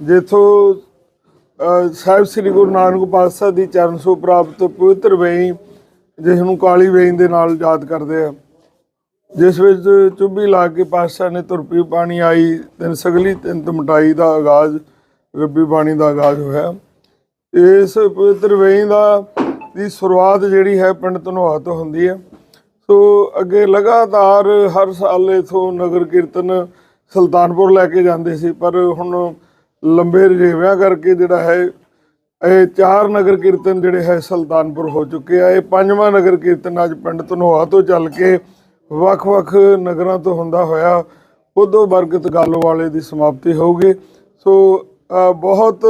ਜਿੱਥੋਂ ਸਾਹਿਬ ਸ੍ਰੀ ਗੁਰੂ ਨਾਨਕ ਪਾਤਸ਼ਾਹ ਦੀ ਚਰਨ ਸੋ ਪ੍ਰਾਪਤ ਪਵਿੱਤਰ ਵੇਈ, ਜਿਸ ਨੂੰ ਕਾਲੀ ਵੇਈ ਦੇ ਨਾਲ ਯਾਦ ਕਰਦੇ ਆ। ਜਿਸ ਵਿੱਚ ਚੁੱਭੀ ਲਾ ਕੇ ਪਾਤਸ਼ਾਹ ਨੇ ਤੁਰਪੀ ਪਾਣੀ ਆਈ, ਤਿੰਨ ਸਗਲੀ, ਤਿੰਨ ਮਟਾਈ ਦਾ ਆਗਾਜ਼, ਰੱਬੀ ਬਾਣੀ ਦਾ ਆਗਾਜ਼ ਹੋਇਆ। ਇਸ ਪਵਿੱਤਰ ਵੇਈ ਦਾ, ਦੀ ਸ਼ੁਰੂਆਤ ਜਿਹੜੀ ਹੈ ਪਿੰਡ ਧਨੋਆ ਤੋਂ ਹੁੰਦੀ ਹੈ। ਸੋ ਅੱਗੇ ਲਗਾਤਾਰ ਹਰ ਸਾਲ ਇਥੋਂ ਨਗਰ ਕੀਰਤਨ ਸੁਲਤਾਨਪੁਰ ਲੈ ਕੇ ਜਾਂਦੇ ਸੀ, ਪਰ ਹੁਣ ਲੰਬੇ ਰਜੇਵਿਆਂ ਕਰਕੇ ਜਿਹੜਾ ਹੈ, ਇਹ ਚਾਰ ਨਗਰ ਕੀਰਤਨ ਜਿਹੜੇ ਹੈ ਸੁਲਤਾਨਪੁਰ ਹੋ ਚੁੱਕੇ ਆ। ਇਹ ਪੰਜਵਾਂ ਨਗਰ ਕੀਰਤਨ ਅੱਜ ਪਿੰਡ ਧਨੋਆ ਤੋਂ ਚੱਲ ਕੇ ਵੱਖ-ਵੱਖ ਨਗਰਾਂ ਤੋਂ ਹੁੰਦਾ ਹੋਇਆ, ਉਦੋਂ ਬਰਕਤ ਗੱਲ ਵਾਲੇ ਦੀ ਸਮਾਪਤੀ ਹੋਊਗੀ। ਸੋ ਬਹੁਤ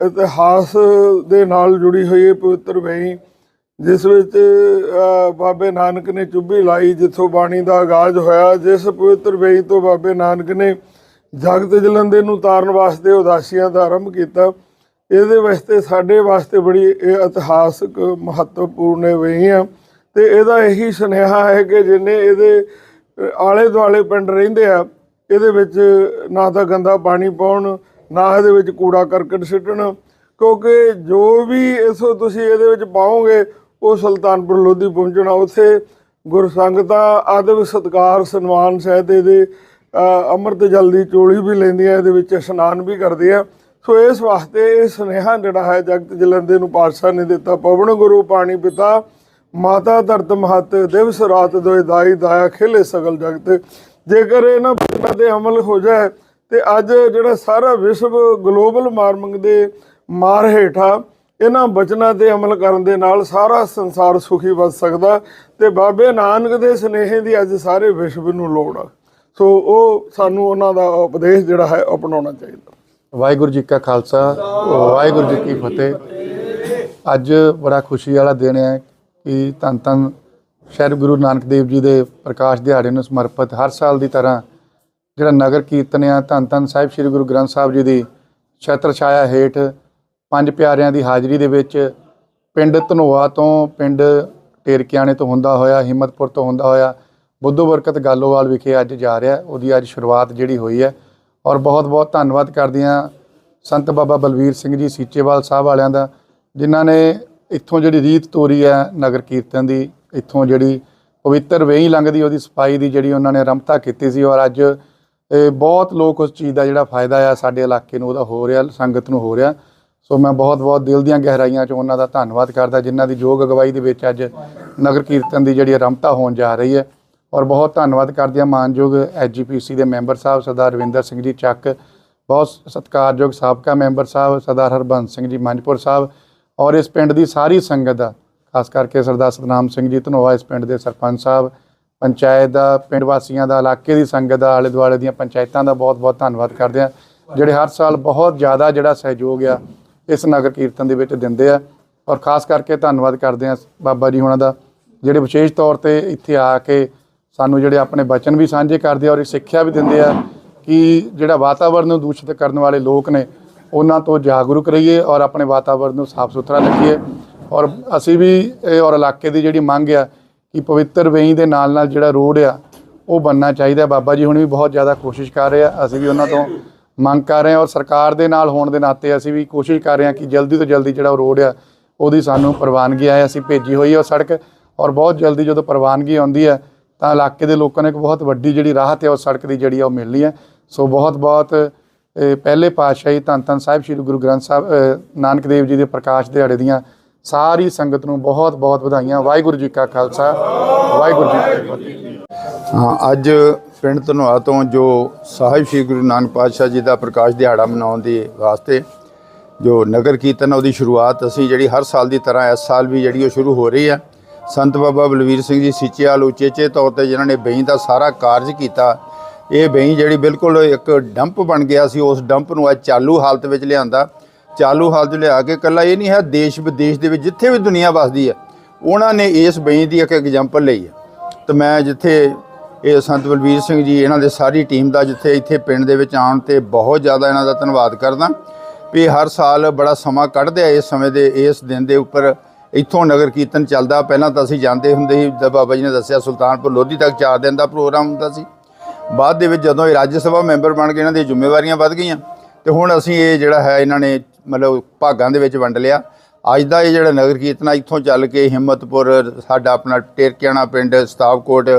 ਇਤਿਹਾਸ ਦੇ ਨਾਲ ਜੁੜੀ ਹੋਈ ਇਹ ਪਵਿੱਤਰ ਵੇਈ ਜਿਸ ਵਿੱਚ ਬਾਬੇ ਨਾਨਕ ਨੇ ਚੁੱਭੀ ਲਾਈ, ਜਿੱਥੋਂ ਬਾਣੀ ਦਾ ਆਗਾਜ਼ ਹੋਇਆ, ਜਿਸ ਪਵਿੱਤਰ ਵੇਈ ਤੋਂ ਬਾਬੇ ਨਾਨਕ ਨੇ ਜਗਤ ਜਲੰਦੇ ਨੂੰ ਤਾਰਨ ਵਾਸਤੇ, ਉਦਾਸੀਆਂ ਦਾ ਆਰੰਭ ਕੀਤਾ। ਇਹਦੇ ਵਾਸਤੇ, ਸਾਡੇ ਵਾਸਤੇ ਬੜੀ ਇਹ ਇਤਿਹਾਸਕ ਮਹੱਤਵਪੂਰਨ ਵੇਈ ਆ। ਤੇ ਇਹਦਾ ਇਹੀ ਸੁਨੇਹਾ ਹੈ ਕਿ ਜਿੰਨੇ ਇਹਦੇ ਆਲੇ ਦੁਆਲੇ ਪਿੰਡ ਰਹਿੰਦੇ ਆ, ਇਹਦੇ ਵਿੱਚ ਨਾ ਤਾਂ ਗੰਦਾ ਪਾਣੀ ਪਾਉਣ, ਨਾ ਇਹਦੇ ਵਿੱਚ ਕੂੜਾ ਕਰਕਟ ਸਿੱਟਣ। ਕਿਉਂਕਿ ਜੋ ਵੀ ਇਸੋ ਤੁਸੀਂ ਇਹਦੇ ਵਿੱਚ ਪਾਓਗੇ, ਉਹ ਸੁਲਤਾਨਪੁਰ ਲੋਧੀ ਪਹੁੰਚਣਾ। ਉੱਥੇ ਗੁਰਸੰਗਤਾਂ ਆਦਬ ਸਤਕਾਰ, ਸਨਮਾਨ ਸਹਿਤ ਇਹਦੇ ਅੰਮ੍ਰਿਤ ਜਲ ਦੀ ਚੋਲੀ ਵੀ ਲੈਂਦੀਆਂ ਇਹਦੇ ਵਿੱਚ ਇਸ਼ਨਾਨ ਵੀ ਕਰਦੇ ਆ। ਸੋ ਇਸ ਵਾਸਤੇ ਇਹ ਸੁਨੇਹਾ ਜਿਹੜਾ ਹੈ, ਜਗਤ ਜਲੰਦੇ ਨੂੰ ਪਾਤਸ਼ਾਹ ਨੇ ਦਿੱਤਾ, ਪਵਨ ਗੁਰੂ, ਪਾਣੀ ਪਿਤਾ, ਮਾਤਾ ਧਰਤ ਮਹਤ, ਦਿਵਸ ਰਾਤ ਦੋਇ ਦਾਈ ਦਾਇਆ ਖੇਲੇ ਸਗਲ ਜਗਤ। ਜੇਕਰ ਇਹਨਾਂ ਬਚਨਾਂ ਤੇ ਅਮਲ ਹੋ ਜਾਏ, ਤੇ ਅੱਜ ਜਿਹੜਾ ਸਾਰਾ ਵਿਸ਼ਵ ਗਲੋਬਲ ਵਾਰਮਿੰਗ ਦੇ ਮਾਰ ਹੇਠਾਂ ਇਹਨਾਂ ਬਚਨਾਂ ਤੇ ਅਮਲ ਕਰਨ ਦੇ ਨਾਲ ਸਾਰਾ ਸੰਸਾਰ ਸੁਖੀ ਬਚ ਸਕਦਾ। ਤੇ ਬਾਬੇ ਨਾਨਕ ਦੇ ਸਨੇਹੇ ਦੀ ਅੱਜ ਸਾਰੇ ਵਿਸ਼ਵ ਨੂੰ ਲੋੜ ਆ। ਸੋ ਉਹ ਸਾਨੂੰ ਉਹਨਾਂ ਦਾ ਉਪਦੇਸ਼ ਜਿਹੜਾ ਹੈ ਉਹ ਅਪਣਾਉਣਾ ਚਾਹੀਦਾ। ਵਾਹਿਗੁਰੂ ਜੀ ਕਾ ਖਾਲਸਾ, ਵਾਹਿਗੁਰੂ ਜੀ ਕੀ ਫਤਿਹ। ਅੱਜ ਬੜਾ ਖੁਸ਼ੀ ਵਾਲਾ ਦਿਨ ਹੈ ਕਿ ਧੰਨ ਧੰਨ ਸ਼੍ਰੀ ਗੁਰੂ ਨਾਨਕ ਦੇਵ ਜੀ ਦੇ ਪ੍ਰਕਾਸ਼ ਦਿਹਾੜੇ ਨੂੰ ਸਮਰਪਿਤ ਹਰ ਸਾਲ ਦੀ ਤਰ੍ਹਾਂ ਜਿਹੜਾ ਨਗਰ ਕੀਰਤਨ ਆ, ਧੰਨ ਧੰਨ ਸਾਹਿਬ ਸ੍ਰੀ ਗੁਰੂ ਗ੍ਰੰਥ ਸਾਹਿਬ ਜੀ ਦੀ ਛਤਰ ਛਾਇਆ ਹੇਠ ਪੰਜ ਪਿਆਰਿਆਂ ਦੀ ਹਾਜ਼ਰੀ ਦੇ ਵਿੱਚ ਪਿੰਡ ਧਨੋਆ ਤੋਂ ਪਿੰਡ ਟੇਰਕਿਆਣੇ ਤੋਂ ਹੁੰਦਾ ਹੋਇਆ, ਹਿੰਮਤਪੁਰ ਤੋਂ ਹੁੰਦਾ ਹੋਇਆ ਬੁੱਧੂ ਬਰਕਤ ਗਾਲੋਵਾਲ ਵਿਖੇ ਅੱਜ ਜਾ ਰਿਹਾ ਉਹਦੀ ਅੱਜ ਸ਼ੁਰੂਆਤ ਜਿਹੜੀ ਹੋਈ ਹੈ। ਔਰ ਬਹੁਤ ਬਹੁਤ ਧੰਨਵਾਦ ਕਰਦੇ ਹਾਂ ਸੰਤ ਬਾਬਾ ਬਲਵੀਰ ਸਿੰਘ ਜੀ, ਸੀਚੇਵਾਲ ਸਾਹਿਬ ਵਾਲਿਆਂ ਦਾ, ਜਿਨ੍ਹਾਂ ਨੇ ਇੱਥੋਂ ਜਿਹੜੀ ਰੀਤ ਤੋਰੀ ਹੈ ਨਗਰ ਕੀਰਤਨ ਦੀ, ਇੱਥੋਂ ਜਿਹੜੀ ਪਵਿੱਤਰ ਵੇਹੀ ਲੰਘਦੀ, ਉਹਦੀ ਸਫ਼ਾਈ ਦੀ ਜਿਹੜੀ ਉਹਨਾਂ ਨੇ ਰਮਤਾ ਕੀਤੀ ਸੀ। ਔਰ ਅੱਜ ਇਹ ਬਹੁਤ ਲੋਕ ਉਸ ਚੀਜ਼ ਦਾ ਜਿਹੜਾ ਫਾਇਦਾ ਆ ਸਾਡੇ ਇਲਾਕੇ ਨੂੰ, ਉਹਦਾ ਹੋ ਰਿਹਾ, ਸੰਗਤ ਨੂੰ ਹੋ ਰਿਹਾ। ਸੋ ਮੈਂ ਬਹੁਤ ਬਹੁਤ ਦਿਲ ਦੀਆਂ ਗਹਿਰਾਈਆਂ 'ਚ ਉਹਨਾਂ ਦਾ ਧੰਨਵਾਦ ਕਰਦਾ, ਜਿਨ੍ਹਾਂ ਦੀ ਯੋਗ ਅਗਵਾਈ ਦੇ ਵਿੱਚ ਅੱਜ ਨਗਰ ਕੀਰਤਨ ਦੀ ਜਿਹੜੀ ਰਮਤਾ ਹੋਣ ਜਾ ਰਹੀ ਹੈ। ਔਰ ਬਹੁਤ ਧੰਨਵਾਦ ਕਰਦੇ ਹਾਂ ਮਾਨਯੋਗ ਐਜੀਪੀਸੀ ਦੇ ਮੈਂਬਰ ਸਾਹਿਬ ਸਰਦਾਰ ਰਵਿੰਦਰ ਸਿੰਘ ਜੀ ਚੱਕ, ਬਹੁਤ ਸਤਿਕਾਰਯੋਗ ਸਾਬਕਾ ਮੈਂਬਰ ਸਾਹਿਬ ਸਰਦਾਰ ਹਰਬੰਸ ਸਿੰਘ ਜੀ ਮੰਜਪੁਰ ਸਾਹਿਬ, ਔਰ ਇਸ ਪਿੰਡ ਦੀ ਸਾਰੀ ਸੰਗਤ ਦਾ, ਖਾਸ ਕਰਕੇ ਸਰਦਾਰ ਸਤਨਾਮ ਸਿੰਘ ਜੀ ਧਨੋਆ ਇਸ ਪਿੰਡ ਦੇ ਸਰਪੰਚ ਸਾਹਿਬ, ਪੰਚਾਇਤ ਦਾ, ਪਿੰਡ ਵਾਸੀਆਂ ਦਾ, ਇਲਾਕੇ ਦੀ ਸੰਗਤ ਦਾ, ਆਲੇ ਦੁਆਲੇ ਦੀਆਂ ਪੰਚਾਇਤਾਂ ਦਾ ਬਹੁਤ ਬਹੁਤ ਧੰਨਵਾਦ ਕਰਦੇ ਹਾਂ, ਜਿਹੜੇ ਹਰ ਸਾਲ ਬਹੁਤ ਜ਼ਿਆਦਾ ਜਿਹੜਾ ਸਹਿਯੋਗ ਆ, ਇਸ ਨਗਰ ਕੀਰਤਨ ਦੇ ਵਿੱਚ ਦਿੰਦੇ ਆ, ਔਰ ਖਾਸ ਕਰਕੇ ਧੰਨਵਾਦ ਕਰਦੇ ਹਾਂ ਬਾਬਾ ਜੀ ਹੁਣਾਂ ਦਾ, ਜਿਹੜੇ ਵਿਸ਼ੇਸ਼ ਤੌਰ ਤੇ ਇੱਥੇ ਆ ਕੇ ਸਾਨੂੰ ਜਿਹੜੇ ਆਪਣੇ ਬਚਨ ਵੀ ਸਾਂਝੇ ਕਰਦੇ ਆ ਔਰ ਇਹ ਸਿੱਖਿਆ ਵੀ ਦਿੰਦੇ ਆ ਕਿ ਜਿਹੜਾ ਵਾਤਾਵਰਣ ਨੂੰ ਦੂਸ਼ਿਤ ਕਰਨ ਵਾਲੇ ਲੋਕ ਨੇ, ਉਹਨਾਂ ਤੋਂ ਜਾਗਰੂਕ ਰਹੀਏ ਔਰ ਆਪਣੇ ਵਾਤਾਵਰਣ ਨੂੰ ਸਾਫ਼ ਸੁਥਰਾ ਰੱਖੀਏ। ਔਰ ਅਸੀਂ ਵੀ ਇਹ ਔਰ ਇਲਾਕੇ ਦੀ ਜਿਹੜੀ ਮੰਗ ਆ ਕਿ ਪਵਿੱਤਰ ਵੇਈ ਦੇ ਨਾਲ ਨਾਲ ਜਿਹੜਾ ਰੋਡ ਆ, ਉਹ ਬੰਨਣਾ ਚਾਹੀਦਾ। ਬਾਬਾ ਜੀ ਹੁਣ ਵੀ ਬਹੁਤ ਜ਼ਿਆਦਾ ਕੋਸ਼ਿਸ਼ ਕਰ ਰਹੇ ਆ, ਅਸੀਂ ਵੀ ਉਹਨਾਂ ਤੋਂ ਮੰਗ ਕਰ ਰਹੇ ਹਾਂ ਔਰ ਸਰਕਾਰ ਦੇ ਨਾਲ ਹੋਣ ਦੇ ਨਾਤੇ ਅਸੀਂ ਵੀ ਕੋਸ਼ਿਸ਼ ਕਰ ਰਹੇ ਹਾਂ ਕਿ ਜਲਦੀ ਤੋਂ ਜਲਦੀ ਜਿਹੜਾ ਉਹ ਰੋਡ ਆ, ਉਹਦੀ ਸਾਨੂੰ ਪ੍ਰਵਾਨਗੀ ਆਏ, ਅਸੀਂ ਭੇਜੀ ਹੋਈ ਹੈ ਸੜਕ ਔਰ ਬਹੁਤ ਜਲਦੀ ਜਦੋਂ ਪ੍ਰਵਾਨਗੀ ਆਉਂਦੀ ਹੈ ਤਾਂ ਇਲਾਕੇ ਦੇ ਲੋਕਾਂ ਨੂੰ ਇੱਕ ਬਹੁਤ ਵੱਡੀ ਜਿਹੜੀ ਰਾਹਤ ਹੈ, ਉਹ ਸੜਕ ਦੀ ਜਿਹੜੀ ਆ, ਉਹ ਮਿਲਣੀ ਹੈ। ਸੋ ਬਹੁਤ ਬਹੁਤ ਪਹਿਲੇ ਪਾਤਸ਼ਾਹੀ ਧੰਨ ਧੰਨ ਸਾਹਿਬ ਸ੍ਰੀ ਗੁਰੂ ਗ੍ਰੰਥ ਸਾਹਿਬ ਨਾਨਕ ਦੇਵ ਜੀ ਦੇ ਪ੍ਰਕਾਸ਼ ਦਿਹਾੜੇ ਦੀਆਂ ਸਾਰੀ ਸੰਗਤ ਨੂੰ ਬਹੁਤ ਬਹੁਤ ਵਧਾਈਆਂ। ਵਾਹਿਗੁਰੂ ਜੀ ਕਾ ਖਾਲਸਾ। ਵਾਹਿਗੁਰੂ ਜੀ ਕੀ ਫਤਿਹ। ਹਾਂ, ਅੱਜ ਪਿੰਡ ਧਨੋਆ ਤੋਂ ਜੋ ਸਾਹਿਬ ਸ੍ਰੀ ਗੁਰੂ ਨਾਨਕ ਪਾਤਸ਼ਾਹ ਜੀ ਦਾ ਪ੍ਰਕਾਸ਼ ਦਿਹਾੜਾ ਮਨਾਉਣ ਦੇ ਵਾਸਤੇ ਜੋ ਨਗਰ ਕੀਰਤਨ ਉਹਦੀ ਸ਼ੁਰੂਆਤ ਅਸੀਂ ਜਿਹੜੀ ਹਰ ਸਾਲ ਦੀ ਤਰ੍ਹਾਂ ਇਸ ਸਾਲ ਵੀ ਜਿਹੜੀ ਉਹ ਸ਼ੁਰੂ ਹੋ ਰਹੀ ਹੈ ਸੰਤ ਬਾਬਾ ਬਲਵੀਰ ਸਿੰਘ ਜੀ ਸਿੱਚੇਵਾਲ ਉਚੇਚੇ ਤੌਰ ਤੇ ਜਿਨ੍ਹਾਂ ਨੇ ਬਈ ਦਾ ਸਾਰਾ ਕਾਰਜ ਕੀਤਾ, ਇਹ ਬਈ ਜਿਹੜੀ ਬਿਲਕੁਲ ਇੱਕ ਡੰਪ ਬਣ ਗਿਆ ਸੀ, ਉਸ ਡੰਪ ਨੂੰ ਅੱਜ ਚਾਲੂ ਹਾਲਤ ਵਿੱਚ ਲਿਆਂਦਾ। ਚਾਲੂ ਹਾਲਤ ਲਿਆ ਕੇ ਕੱਲਾ ਇਹ ਨਹੀਂ ਹੈ ਦੇਸ਼ ਵਿਦੇਸ਼ ਦੇ ਵਿੱਚ ਜਿੱਥੇ ਵੀ ਦੁਨੀਆ ਵਸਦੀ ਹੈ, ਉਹਨਾਂ ਨੇ ਇਸ ਬਈ ਦੀ ਇੱਕ ਐਗਜ਼ਾਮਪਲ ਲਈ ਹੈ। ਤੇ ਮੈਂ ਜਿੱਥੇ ਇਹ ਸੰਤ ਬਲਵੀਰ ਸਿੰਘ ਜੀ, ਇਹਨਾਂ ਦੇ ਸਾਰੀ ਟੀਮ ਦਾ ਜਿੱਥੇ ਇੱਥੇ ਪਿੰਡ ਦੇ ਵਿੱਚ ਆਉਣ ਤੇ ਬਹੁਤ ਜ਼ਿਆਦਾ ਇਹਨਾਂ ਦਾ ਧੰਨਵਾਦ ਕਰਦਾ। ਵੀ ਹਰ ਸਾਲ ਬੜਾ ਸਮਾਂ ਕੱਢਦੇ ਆ, ਇਸ ਸਮੇਂ ਦੇ, ਇਸ ਦਿਨ ਦੇ ਉੱਪਰ ਇੱਥੋਂ ਨਗਰ ਕੀਰਤਨ ਚੱਲਦਾ। ਪਹਿਲਾਂ ਤਾਂ ਅਸੀਂ ਜਾਂਦੇ ਹੁੰਦੇ ਸੀ ਜਿੱਦਾਂ ਬਾਬਾ ਜੀ ਨੇ ਦੱਸਿਆ ਸੁਲਤਾਨਪੁਰ ਲੋਧੀ ਤੱਕ 4 ਦਿਨ ਦਾ ਪ੍ਰੋਗਰਾਮ ਹੁੰਦਾ ਸੀ। ਬਾਅਦ ਦੇ ਵਿੱਚ ਜਦੋਂ ਇਹ ਰਾਜ ਸਭਾ ਮੈਂਬਰ ਬਣ ਕੇ ਇਹਨਾਂ ਦੀਆਂ ਜ਼ਿੰਮੇਵਾਰੀਆਂ ਵੱਧ ਗਈਆਂ ਤੇ ਹੁਣ ਅਸੀਂ ਇਹ ਜਿਹੜਾ ਹੈ ਇਹਨਾਂ ਨੇ ਮਤਲਬ ਭਾਗਾਂ ਦੇ ਵਿੱਚ ਵੰਡ ਲਿਆ। ਅੱਜ ਦਾ ਇਹ ਜਿਹੜਾ ਨਗਰ ਕੀਰਤਨ ਆ, ਇੱਥੋਂ ਚੱਲ ਕੇ ਹਿੰਮਤਪੁਰ ਸਾਡਾ ਆਪਣਾ ਟੇਰਕਿਆਣਾ ਪਿੰਡ ਸਤਾਵਕੋਟ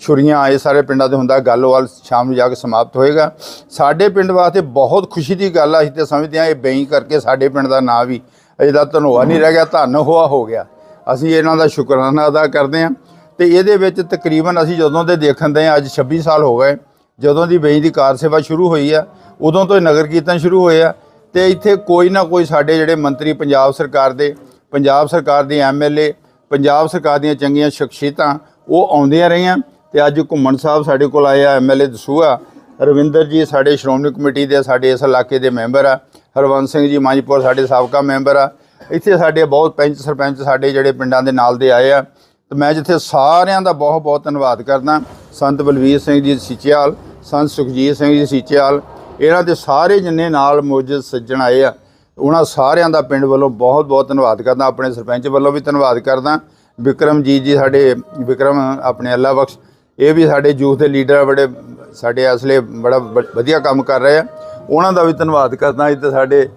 ਛੁਰੀਆਂ ਇਹ ਸਾਰੇ ਪਿੰਡਾਂ ਦੇ ਹੁੰਦਾ ਗੱਲੋਵਾਲ ਸ਼ਾਮ ਨੂੰ ਜਾ ਕੇ ਸਮਾਪਤ ਹੋਏਗਾ। ਸਾਡੇ ਪਿੰਡ ਵਾਸਤੇ ਬਹੁਤ ਖੁਸ਼ੀ ਦੀ ਗੱਲ ਆ ਅਸੀਂ ਤੇ ਸਮਝਦੇ ਹਾਂ ਇਹ ਬੈਂ ਕਰਕੇ ਸਾਡੇ ਪਿੰਡ ਦਾ ਨਾਂ ਵੀ ਅਜੇ ਦਾ ਧੰਨਵਾਦ ਨਹੀਂ ਰਹਿ ਗਿਆ, ਧੰਨ ਹੋਆ ਹੋ ਗਿਆ। ਅਸੀਂ ਇਹਨਾਂ ਦਾ ਸ਼ੁਕਰਾਨਾ ਅਦਾ ਕਰਦੇ ਹਾਂ। ਤੇ ਇਹਦੇ ਵਿੱਚ ਤਕਰੀਬਨ ਅਸੀਂ ਜਦੋਂ ਦੇ ਦੇਖਣ ਦੇ ਹਾਂ, ਅੱਜ 26 ਸਾਲ ਹੋ ਗਏ, ਜਦੋਂ ਦੀ ਬੈਂ ਦੀ ਕਾਰ ਸੇਵਾ ਸ਼ੁਰੂ ਹੋਈ ਆ, ਉਦੋਂ ਤੋਂ ਇਹ ਨਗਰ ਕੀਰਤਨ ਸ਼ੁਰੂ ਹੋਏ ਆ। ਤੇ ਇੱਥੇ ਕੋਈ ਨਾ ਕੋਈ ਸਾਡੇ ਜਿਹੜੇ ਮੰਤਰੀ ਪੰਜਾਬ ਸਰਕਾਰ ਦੇ, ਪੰਜਾਬ ਸਰਕਾਰ ਦੇ ਐਮਐਲਏ ਪੰਜਾਬ ਸਰਕਾਰ ਦੀਆਂ ਚੰਗੀਆਂ ਸ਼ਖਸੀਅਤਾਂ, ਉਹ ਆਉਂਦੀਆਂ ਰਹੀਆਂ। ਤੇ ਅੱਜ ਘੁੰਮਣ ਸਾਹਿਬ ਸਾਡੇ ਕੋਲ ਆਏ ਆ ਐਮਐਲਏ ਦਸੂਆ ਰਵਿੰਦਰ ਜੀ ਸਾਡੇ ਸ਼੍ਰੋਮਣੀ ਕਮੇਟੀ ਦੇ, ਸਾਡੇ ਇਸ ਇਲਾਕੇ ਦੇ ਮੈਂਬਰ ਆ। ਹਰਵੰਤ ਸਿੰਘ ਜੀ ਮਾਂਜਪੁਰ ਸਾਡੇ ਸਾਬਕਾ ਮੈਂਬਰ ਆ। ਇੱਥੇ ਸਾਡੇ ਬਹੁਤ ਪੰਚ ਸਰਪੰਚ ਸਾਡੇ ਜਿਹੜੇ ਪਿੰਡਾਂ ਦੇ ਨਾਲ ਦੇ ਆਏ ਆ। ਤੇ ਮੈਂ ਜਿੱਥੇ ਸਾਰਿਆਂ ਦਾ ਬਹੁਤ ਬਹੁਤ ਧੰਨਵਾਦ ਕਰਦਾ। ਸੰਤ ਬਲਵੀਰ ਸਿੰਘ ਜੀ ਸੀਚੇਵਾਲ ਸੰਤ ਸੁਖਜੀਤ ਸਿੰਘ ਜੀ ਸੀਚੇਵਾਲ ਇਹਨਾਂ ਦੇ ਸਾਰੇ ਜਿੰਨੇ ਨਾਲ ਮੌਜੂਦ ਸੱਜਣ ਆਏ ਆ ਉਹਨਾਂ ਸਾਰਿਆਂ ਦਾ ਪਿੰਡ ਵੱਲੋਂ ਬਹੁਤ ਬਹੁਤ ਧੰਨਵਾਦ ਕਰਦਾ। ਆਪਣੇ ਸਰਪੰਚ ਵੱਲੋਂ ਵੀ ਧੰਨਵਾਦ ਕਰਦਾ। ਵਿਕਰਮਜੀਤ ਜੀ ਜੀ ਸਾਡੇ ਵਿਕਰਮ ਆਪਣੇ ਅੱਲਾ ਬਖਸ਼ ਇਹ ਵੀ ਸਾਡੇ ਯੂਥ ਦੇ ਲੀਡਰ ਆ, ਬੜੇ ਸਾਡੇ ਅਸਲੇ ਬੜਾ ਵ- ਵਧੀਆ ਕੰਮ ਕਰ ਰਹੇ ਆ। ਉਹਨਾਂ ਦਾ ਵੀ ਧੰਨਵਾਦ ਕਰਦਾ ਇੱਥੇ ਸਾਡੇ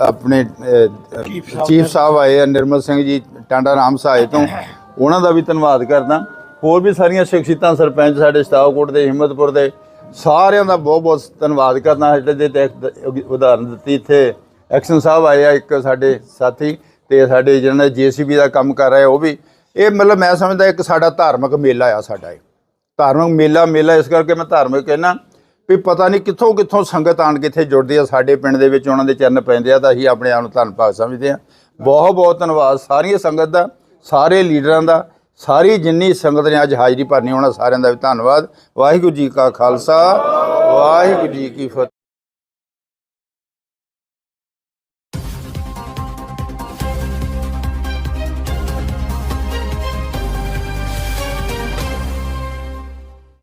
ਆਪਣੇ ਚੀਫ ਸਾਹਿਬ ਆਏ ਆ ਨਿਰਮਲ ਸਿੰਘ ਜੀ ਟਾਂਡਾ ਰਾਮ ਸਹਾਏ ਤੋਂ ਉਹਨਾਂ ਦਾ ਵੀ ਧੰਨਵਾਦ ਕਰਦਾ। ਹੋਰ ਵੀ ਸਾਰੀਆਂ ਸ਼ਖਸੀਅਤਾਂ ਸਰਪੰਚ ਸਾਡੇ ਸਤਾਵਕੋਟ ਦੇ ਹਿੰਮਤਪੁਰ ਦੇ ਸਾਰਿਆਂ ਦਾ ਬਹੁਤ ਬਹੁਤ ਧੰਨਵਾਦ ਕਰਦਾ ਜਿਹੜੇ ਦੇ ਤੇ ਉਦਾਹਰਨ ਦਿੱਤੀ ਇੱਥੇ। ਐਕਸ਼ਨ ਸਾਹਿਬ ਆਏ ਆ ਇੱਕ ਸਾਡੇ ਸਾਥੀ ਤੇ ਸਾਡੇ ਜਿਹਨਾਂ ਜੀਸੀਬੀ ਦਾ ਕੰਮ ਕਰ ਰਹੇ ਉਹ ਵੀ। ਇਹ ਮਤਲਬ ਮੈਂ ਸਮਝਦਾ ਇੱਕ ਸਾਡਾ ਧਾਰਮਿਕ ਮੇਲਾ ਆ ਸਾਡਾ ਇਹ। ਧਾਰਮਿਕ ਮੇਲਾ ਮੇਲਾ ਇਸ ਕਰਕੇ ਮੈਂ ਧਾਰਮਿਕ ਕਹਿਣਾ ਵੀ ਪਤਾ ਨਹੀਂ ਕਿੱਥੋਂ ਕਿੱਥੋਂ ਸੰਗਤ ਆਣ ਕੇ ਇੱਥੇ ਜੁੜਦੀ ਆ। ਸਾਡੇ ਪਿੰਡ ਦੇ ਵਿੱਚ ਉਹਨਾਂ ਦੇ ਚਰਨ ਪੈਂਦੇ ਆ ਤਾਂ ਅਸੀਂ ਆਪਣੇ ਆਪ ਨੂੰ ਧੰਨ ਭਾਗ ਸਮਝਦੇ ਆ। ਬਹੁਤ ਬਹੁਤ ਧੰਨਵਾਦ ਸਾਰੀਆਂ ਸੰਗਤ ਦਾ, ਸਾਰੇ ਲੀਡਰਾਂ ਦਾ, ਸਾਰੀ ਜਿੰਨੀ ਸੰਗਤ ਨੇ ਅੱਜ ਹਾਜ਼ਰੀ ਭਰਨੀ, ਉਹਨਾਂ ਸਾਰਿਆਂ ਦਾ ਵੀ ਧੰਨਵਾਦ। ਵਾਹਿਗੁਰੂ ਜੀ ਕਾ ਖਾਲਸਾ, ਵਾਹਿਗੁਰੂ ਜੀ ਕੀ ਫਤਿਹ।